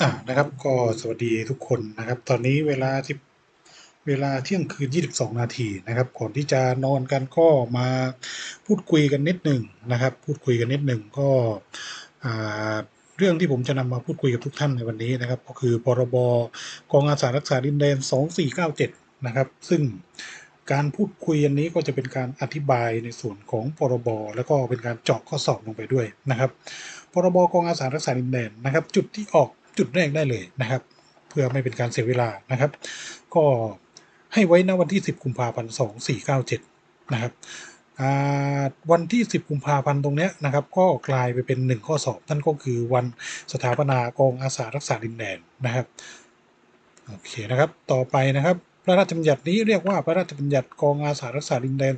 อ่านะครับก็สวัสดีทุกคนนะครับ ตอนนี้เวลาที่เวลาเที่ยงคืน 22 นาทีนะครับก่อนที่จะนอนกันก็มาพูดคุยกันนิดหนึ่งนะครับ พูดคุยกันนิดหนึ่งก็อ่าเรื่องที่ผมจะนำมาพูดคุยกับทุกท่านในวันนี้นะครับ ก็คือพรบกองอาสารักษาดินแดน 2497 นะครับ ซึ่งการพูดคุยอันนี้ก็จะเป็นการอธิบายในส่วนของพรบแล้วก็เป็นการเจาะข้อสอบลงไปด้วยนะครับพรบกองอาสารักษาดินแดนนะครับ จุดที่ออก จุดแรกได้เลยนะครับ เพื่อไม่เป็นการเสียเวลานะครับ ก็ให้ไว้ณวันที่ 10 กุมภาพันธ์2497 นะครับวันที่ 10 กุมภาพันธ์ตรงเนี้ยนะครับ ก็กลายไปเป็นหนึ่งข้อสอบ นั่นก็คือวันสถาปนากองอาสารักษาดินแดนนะครับ โอเคนะครับ ต่อไปนะครับ ระราชบัญญัตินี้เรียกว่าพระราชบัญญัติกองอาสารักษาดินแดน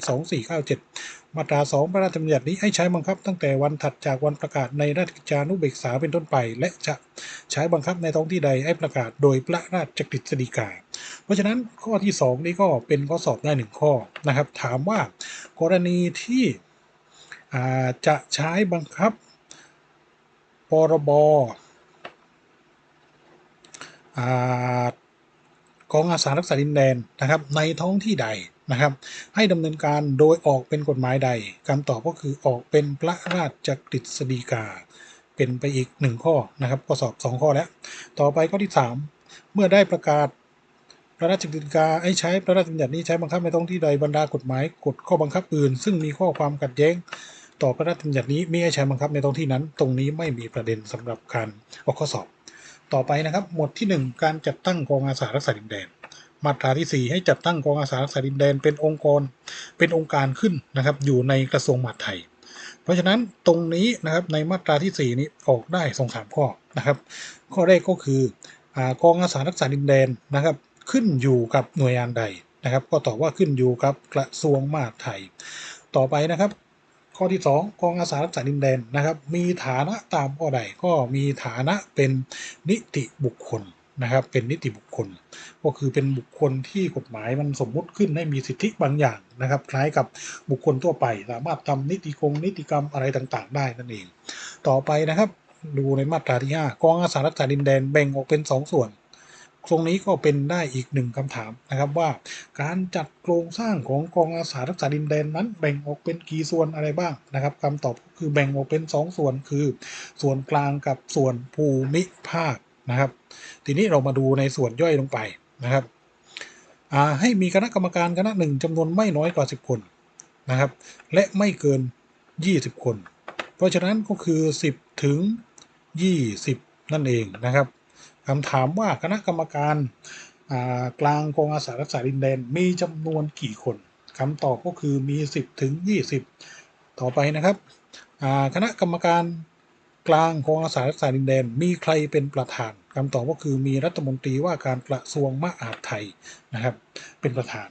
2497 มาตรา 2 พระราชบัญญัตินี้ให้ใช้บังคับตั้งแต่วันถัดจากวันประกาศในราชกิจจานุเบกษาเป็นต้นไป และจะใช้บังคับในท้องที่ใดให้ประกาศโดยพระราชกฤษฎีกา เพราะฉะนั้นข้อที่ 2 นี้ก็เป็นข้อสอบได้หนึ่งข้อนะครับ ถามว่ากรณีที่จะใช้บังคับพรบ อ่ากองอาสารักษาดินแดนนะครับในท้องที่ใดนะครับให้ดำเนินการโดยออกเป็นกฎหมายใดคำตอบก็คือออกเป็นพระราชกฤษฎีกา เป็นไปอีกหนึ่งข้อนะครับข้อสอบสองข้อแล้ว ต่อไปข้อที่ 3 เมื่อได้ประกาศพระราชกฤษฎีกาให้ใช้พระราชบัญญัตินี้ใช้บังคับในท้องที่ใดบรรดากฎหมายกฎข้อบังคับอื่น ซึ่งมีข้อความขัดแย้งต่อพระราชบัญญัตินี้ไม่ให้ใช้บังคับในท้องที่นั้น ตรงนี้ไม่มีประเด็นสำหรับการออกข้อสอบ ต่อไปนะครับ หมวดที่ 1 การจัดตั้งกองอาสารักษาดินแดน มาตราที่ 4 ให้จัดตั้งกองอาสารักษาดินแดนเป็นองค์กร เป็นองค์การขึ้นนะครับ อยู่ในกระทรวงมหาดไทย เพราะฉะนั้นตรงนี้นะครับในมาตราที่ 4 นี้ออกได้สองสามข้อนะครับ ข้อแรกก็คืออกองอาสารักษาดินแดนนะครับ ขึ้นอยู่กับหน่วยงานใดนะครับ ก็ตอบว่าขึ้นอยู่กับกระทรวงมหาดไทย ต่อไปนะครับ ข้อที่ 2 กองอาสารักษาดินแดนนะครับ มีฐานะตามข้อใดก็มีฐานะเป็นนิติบุคคลนะครับ เป็นนิติบุคคล ก็คือเป็นบุคคลที่กฎหมายมันสมมุติขึ้นให้มีสิทธิบางอย่างนะครับ คล้ายกับบุคคลทั่วไป สามารถทำนิติกงนิติกรรมอะไรต่างๆ ได้นั่นเอง ต่อไปนะครับ ดูในมาตราที่ 5 กองอาสารักษาดินแดนแบ่งออกเป็น 2 ส่วน ตรงนี้ก็เป็นได้อีกหนึ่งคำถามนะครับว่า การจัดโครงสร้างของกองอาสารักษาดินแดนนั้นแบ่งออกเป็นกี่ส่วนอะไรบ้างนะครับคำตอบคือแบ่งออกเป็น 2 ส่วนคือ ส่วนกลางกับส่วนภูมิภาคนะครับ ทีนี้เรามาดูในส่วนย่อยลงไปนะครับให้มีคณะกรรมการคณะหนึ่งจำนวนไม่น้อยกว่า 10 คนนะครับ และไม่เกิน 20 คน เพราะฉะนั้นก็คือ 10 ถึง 20 นั่นเองนะครับ คำถามว่าคณะกรรมการกลางกองอาสารักษาดินแดนมีจำนวนกี่คนคำตอบก็คือมี 10ถึง20 ต่อไปนะครับคณะกรรมการกลางกองอาสารักษาดินแดนมีใครเป็นประธานคำตอบก็คือมีรัฐมนตรีว่าการกระทรวงมหาดไทยนะครับ เป็นประธาน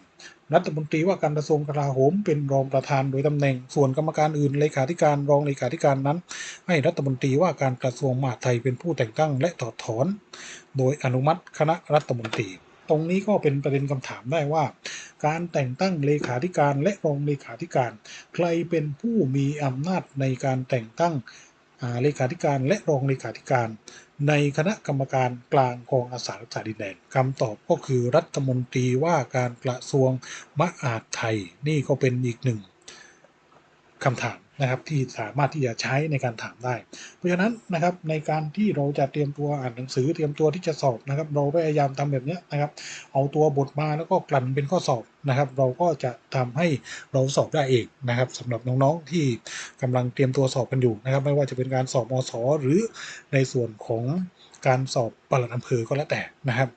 รัฐมนตรีว่าการกระทรวงกลาโหมเป็นรองประธานโดยตำแหน่ง ส่วนกรรมการอื่นเลขาธิการรองเลขาธิการนั้น ให้รัฐมนตรีว่าการกระทรวงมหาดไทยเป็นผู้แต่งตั้งและถอดถอน โดยอนุมัติคณะรัฐมนตรี ตรงนี้ก็เป็นประเด็นคำถามได้ว่า การแต่งตั้งเลขาธิการและรองเลขาธิการ ใครเป็นผู้มีอำนาจในการแต่งตั้ง เลขาธิการและรองเลขาธิการ ในคณะกรรมการกลางกองอาสารักษาดินแดนคำตอบก็คือรัฐมนตรีว่าการกระทรวงมหาดไทยนี่ก็เป็นอีกหนึ่งคำถาม นะครับที่สามารถที่จะใช้ในการถามได้ เพราะฉะนั้นนะครับในการที่เราจะเตรียมตัวอ่านหนังสือเตรียมตัวที่จะสอบนะครับ เราพยายามทำแบบนี้นะครับเอาตัวบทมาแล้วก็กลั่นเป็นข้อสอบนะครับ เราก็จะทำให้เราสอบได้เองนะครับสำหรับน้องๆที่กำลังเตรียมตัวสอบกันอยู่นะครับ ไม่ว่าจะเป็นการสอบมศหรือในส่วนของการสอบปลัดอำเภอก็แล้วแต่นะครับ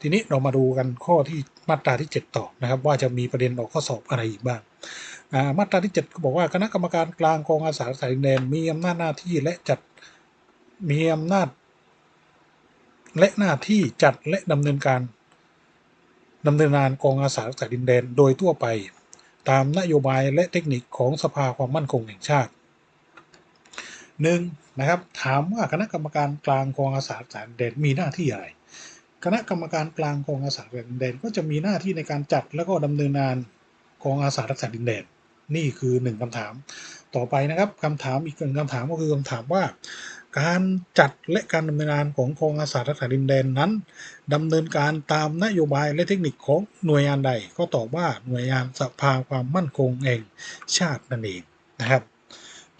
ทีนี้เรามาดูกันข้อที่มาตราที่ 7 ต่อนะครับ ว่าจะมีประเด็นออกข้อสอบอะไรอีกบ้าง มาตราที่7ก็บอกว่าคณะกรรมการกลางกองอาสาสายดินแดนมีอำนาจหน้าที่และจัดมีอำนาจ และหน้าที่จัดและดำเนินการดำเนินงานกองอาสาสายดินแดนโดยทั่วไป ตามนโยบายและเทคนิคของสภาความมั่นคงแห่งชาติหนึ่งนะครับถามว่าคณะกรรมการกลางกองอาสาสายดินแดนมีหน้าที่อะไร คณะกรรมการกลางกองอาสาสายดินแดนก็จะมีหน้าที่ในการจัดและก็ดำเนินงานกองอาสารักษาดินแดน นี่คือหนึ่งคำถาม ต่อไปนะครับคำถามอีกหนึ่งคำถามก็คือคำถามว่า การจัดและการดำเนินงานของกองอาสารักษาดินแดนนั้นดำเนินการตามนโยบายและเทคนิคของหน่วยงานใด ก็ตอบว่าหน่วยงานสภาความมั่นคงแห่งชาตินั่นเองนะครับ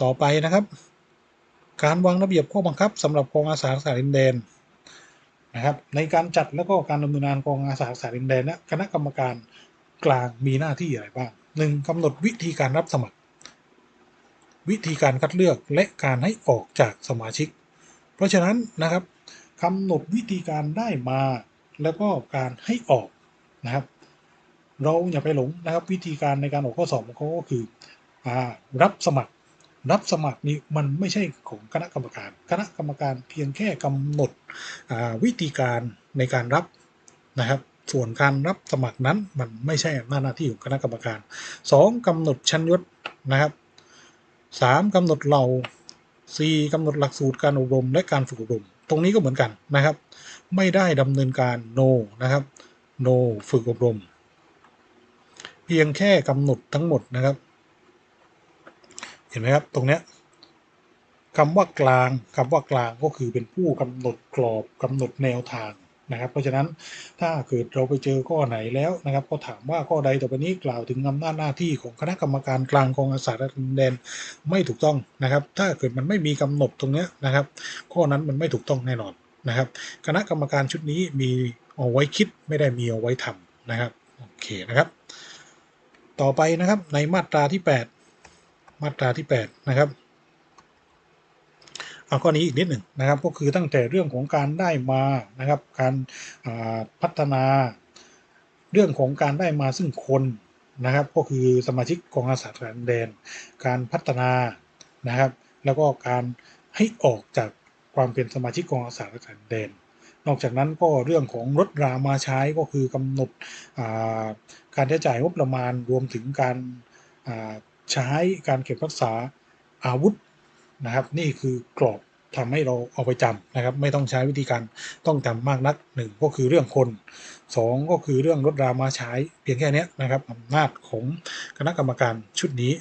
ต่อไปนะครับการวางระเบียบข้อบังคับสำหรับกองอาสารักษาดินแดนนะครับในการจัดและก็การดำเนินงานกองอาสารักษาดินแดนนะคณะกรรมการกลางมีหน้าที่อะไรบ้าง หนึ่งกำหนดวิธีการรับสมัคร วิธีการคัดเลือกและการให้ออกจากสมาชิก เพราะฉะนั้นนะครับกำหนดวิธีการได้มาแล้วก็การให้ออกนะครับ เราอย่าไปหลงนะครับวิธีการในการออกข้อสอบของเขาก็คืออรับสมัคร รับสมัครนี้มันไม่ใช่ของคณะกรรมการ คณะกรรมการเพียงแค่กำหนดวิธีการในการรับนะครับ ส่วนการรับสมัครนั้นมันไม่ใช่อำนาจหน้าที่ของคณะกรรมการ 2. กำหนดชั้นยศนะครับ 3. กำหนดเหล่า 4. กำหนดหลักสูตรการอบรมและการฝึกอบรม ตรงนี้ก็เหมือนกันนะครับ ไม่ได้ดำเนินการ no นะครับ no ฝึกอบรม เพียงแค่กำหนดทั้งหมดนะครับ เห็นไหมครับ ตรงเนี้ยคำว่ากลางคำว่ากลางก็คือเป็นผู้กำหนดกรอบกำหนดแนวทาง นะครับ เพราะฉะนั้นถ้าเกิดเราไปเจอข้อไหนแล้วนะครับ ก็ถามว่าข้อใดต่อไปนี้กล่าวถึงอำนาจหน้าที่ของคณะกรรมการกลางกองอาสาดินแดนไม่ถูกต้องนะครับ ถ้าเกิดมันไม่มีกำหนดตรงนี้นะครับ ข้อนั้นมันไม่ถูกต้องแน่นอนนะครับ คณะกรรมการชุดนี้มีเอาไว้คิดไม่ได้มีเอาไว้ทำนะครับโอเคนะครับ ต่อไปนะครับในมาตราที่ 8 มาตราที่8นะครับ เอาข้อนี้อีกนิดหนึ่งนะครับ ก็คือตั้งแต่เรื่องของการได้มานะครับ การพัฒนาเรื่องของการได้มาซึ่งคนนะครับ ก็คือสมาชิกกองอาสาสแดน การพัฒนานะครับ แล้วก็การให้ออกจากความเป็นสมาชิกกองอาสาสแดน นอกจากนั้นก็เรื่องของรถรามาใช้ก็คือกำหนดการใช้จ่ายงบประมาณรวมถึงการใช้การเก็บรักษาอาวุธ นะครับ นี่คือกรอบทำให้เราเอาไปจำนะครับ ไม่ต้องใช้วิธีการต้องจำมากนักหนึ่งก็คือเรื่องคน 2 ก็คือเรื่องรถรามาใช้เพียงแค่นี้นะครับอำนาจของคณะกรรมการชุดนี้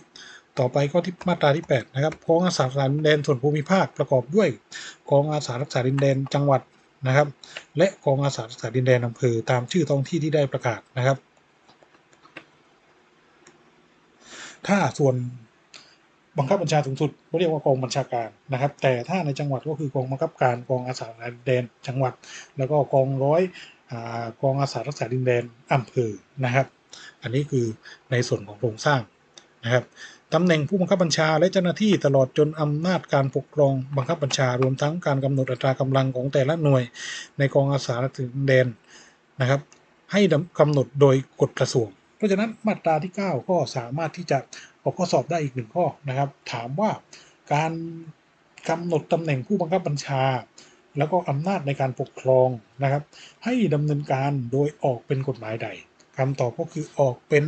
ต่อไปก็ที่มาตราที่ 8 นะครับกองอาสารักษาดินแดนส่วนภูมิภาคประกอบด้วยกองอาสารักษาดินแดนจังหวัดนะครับ และกองอาสารักษาดินแดนอำเภอตามชื่อท้องที่ที่ได้ประกาศนะครับ ถ้าส่วน บังคับบัญชาสูงสุดเขาเรียกว่ากองบัญชาการนะครับ แต่ถ้าในจังหวัดก็คือกองบังคับการกองอาสาดินแดนจังหวัด แล้วก็กองร้อยกองอาสารักษาดินแดนอำเภอนะครับ อันนี้คือในส่วนของโครงสร้างนะครับตำแหน่งผู้บังคับบัญชาและเจ้าหน้าที่ตลอดจนอำนาจการปกครองบังคับบัญชารวมทั้งการกำหนดอัตรากำลังของแต่ละหน่วย ในกองอาสารักษาดินแดนนะครับ ให้กำหนดโดยกฎกระทรวง เพราะฉะนั้นมาตราที่ 9 ก็สามารถที่จะ ออกข้อสอบได้อีกหนึ่งข้อนะครับ ถามว่าการกำหนดตำแหน่งผู้บังคับบัญชา แล้วก็อำนาจในการปกครองนะครับ ให้ดำเนินการโดยออกเป็นกฎหมายใดคำตอบก็คือออกเป็น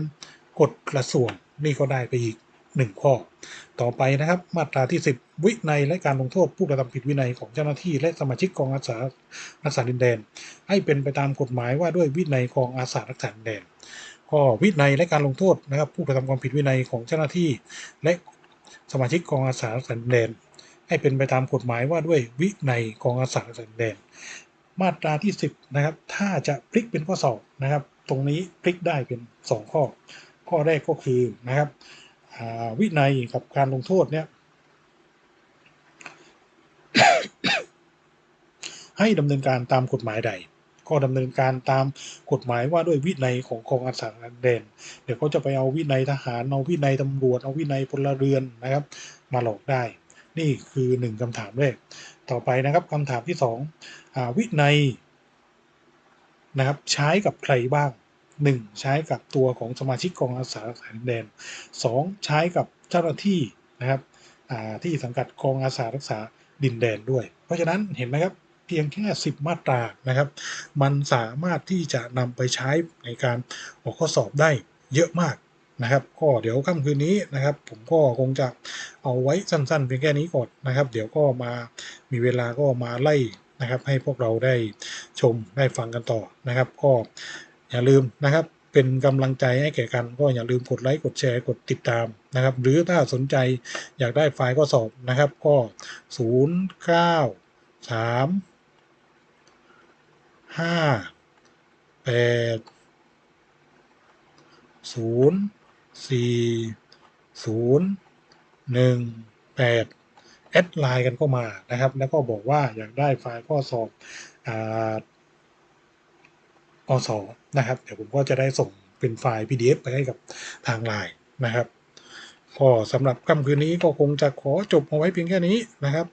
กฎกระทรวงนี่ก็ได้ไปอีกหนึ่งข้อ ต่อไปนะครับมาตราที่ 10 วินัยและการลงโทษผู้กระทำผิดวินัยของเจ้าหน้าที่และสมาชิกกองอาสารักษาดินแดน ให้เป็นไปตามกฎหมายว่าด้วยวินัยกองอาสารักษาดินแดน ข้อวินัยและการลงโทษนะครับ ผู้กระทำความผิดวินัยของเจ้าหน้าที่ และสมาชิกกองอาสาสันแดน ให้เป็นไปตามกฎหมายว่าด้วยวินัยกองอาสาสันแดน มาตราที่ 10นะครับถ้าจะพลิกเป็นข้อสอบนะครับ ตรงนี้พลิกได้เป็น 2 ข้อ ข้อแรกก็คือนะครับวินัยกับการลงโทษเนี่ยให้ดำเนินการตามกฎหมายใด ก็ดำเนินการตามกฎหมายว่าด้วยวินัยของกองอาสาแดนเดี๋ยวเขาจะไปเอาวินัยทหารเอาวินัยตำรวจเอาวินัยพลเรือนนะครับ มาหลอกได้ นี่คือหนึ่งคำถามแรกต่อไปนะครับคำถามที่สองวินัยนะครับใช้กับใครบ้าง 1. ใช้กับตัวของสมาชิกกองอาสาสแดน 2. ใช้กับเจ้าหน้าที่นะครับที่สังกัดกองอาสารักษาดินแดนด้วย เพราะฉะนั้นเห็นไหมครับ เพียงแค่ 10 มาตรานะครับ มันสามารถที่จะนำไปใช้ในการออกข้อสอบได้เยอะมากนะครับก็เดี๋ยวค่ำคืนนี้นะครับ ผมก็คงจะเอาไว้สั้นๆเพียงแค่นี้ก่อนนะครับ เดี๋ยวก็มามีเวลาก็มาไล่นะครับ ให้พวกเราได้ชมได้ฟังกันต่อนะครับ ก็อย่าลืมนะครับเป็นกำลังใจให้แก่กันก็อย่าลืมกดไลค์กดแชร์กดติดตามนะครับ หรือถ้าสนใจอยากได้ไฟล์ข้อสอบนะครับก็ 0 9 3 5 8 0 4 0 1 8แปดเอดไลน์กันเข้ามานะครับ แล้วก็บอกว่าอยากได้ไฟล์ข้อสอบอ่าอสอนะครับ เดี๋ยวผมก็จะได้ส่งเป็นไฟล์ PDF ไปให้กับทางไลน์นะครับก็สำหรับค่ำคืนนี้ก็คงจะขอจบเอาไว้เพียงแค่นี้นะครับ